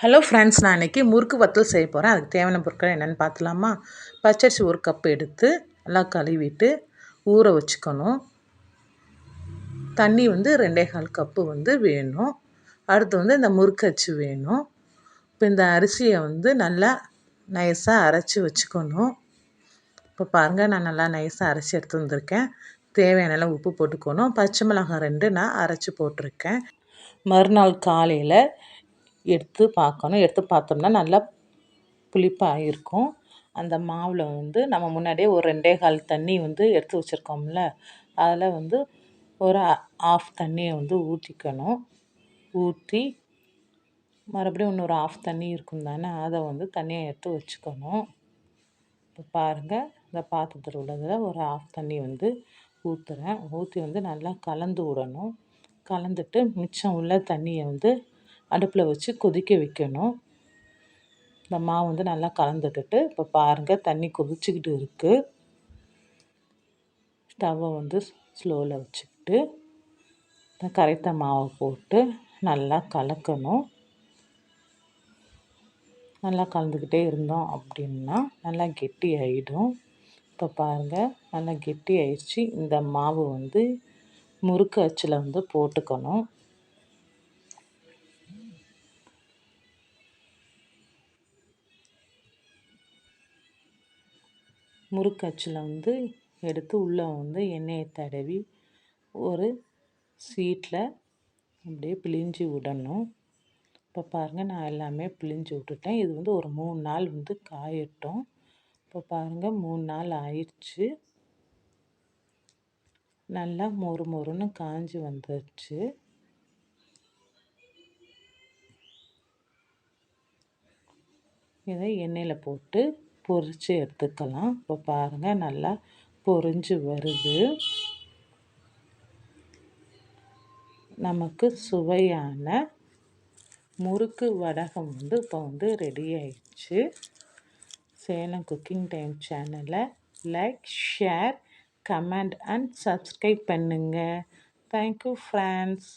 Hello friends நான் இன்றைக்கி முறுக்கு வத்தல் செய்ய போகிறேன் அதுக்கு தேவையான பொருட்கள் என்னென்னு பார்த்துலாமா? பச்சரிசி ஒரு கப் எடுத்து நல்லா கழுவிட்டு ஊற வச்சுக்கணும். தண்ணி வந்து ரெண்டே கால் கப்பு வந்து வேணும். அடுத்து வந்து இந்த முறுக்கு அச்சு வேணும். இப்போ இந்த அரிசியை வந்து நல்லா நைஸாக அரைச்சி வச்சுக்கணும். இப்போ பாருங்கள் நான் நல்லா நைஸாக அரைச்சி எடுத்து வந்திருக்கேன். தேவையான உப்பு போட்டுக்கணும். பச்சை மிளகாய் ரெண்டு நான் அரைச்சி போட்டிருக்கேன். மறுநாள் காலையில் எடுத்து பார்க்கணும். எடுத்து பார்த்தோம்னா நல்லா புளிப்பாக இருக்கும் அந்த மாவில் வந்து நம்ம முன்னாடியே ஒரு ரெண்டே கால் தண்ணி வந்து எடுத்து வச்சுருக்கோம்ல அதில் வந்து ஒரு ஆஃப் தண்ணியை வந்து ஊற்றிக்கணும் ஊற்றி மறுபடியும் இன்னொரு ஆஃப் தண்ணி இருக்கும் தானே அதை வந்து தண்ணியை எடுத்து வச்சுக்கணும். இப்போ பாருங்கள் இந்த பாத்திரத்தில் உள்ளதில் ஒரு ஆஃப் தண்ணி வந்து ஊற்றுறேன் ஊற்றி வந்து நல்லா கலந்து விடணும். கலந்துட்டு மிச்சம் உள்ள தண்ணியை வந்து அடுப்பில் வச்சு கொதிக்க வைக்கணும். இந்த மாவு வந்து நல்லா கலந்துக்கிட்டு இப்போ பாருங்கள் தண்ணி கொதிச்சுக்கிட்டு இருக்குது ஸ்டவ்வை வந்து ஸ்லோவில் வச்சுக்கிட்டு கரைத்த மாவை போட்டு நல்லா கலக்கணும். நல்லா கலந்துக்கிட்டே இருந்தோம் அப்படின்னா நல்லா கெட்டி ஆகிடும் இப்போ பாருங்கள் நல்லா கெட்டி ஆயிடுச்சு. இந்த மாவு வந்து முறுக்கு அச்சில் வந்து போட்டுக்கணும். முறுக்கச்சில் வந்து எடுத்து உள்ளே வந்து எண்ணெயை தடவி ஒரு சீட்டில் அப்படியே பிழிஞ்சு விடணும். இப்போ பாருங்கள் நான் எல்லாமே பிழிஞ்சு விட்டுட்டேன். இது வந்து ஒரு மூணு நாள் வந்து காயட்டும். இப்போ பாருங்கள் மூணு நாள் ஆயிடுச்சு. நல்லா மொறு மொறுன்னு காஞ்சி வந்துடுச்சு இதை எண்ணெயில் போட்டு பொரித்து எடுத்துக்கலாம். இப்போ பாருங்கள் நல்லா பொரிஞ்சு வருது. நமக்கு சுவையான முறுக்கு வடகம் வந்து இப்போ வந்து ரெடி ஆயிடுச்சு. சேலம் குக்கிங் டைம் சேனலை like share comment and subscribe பண்ணுங்கள் தேங்க்யூ ஃப்ரெண்ட்ஸ்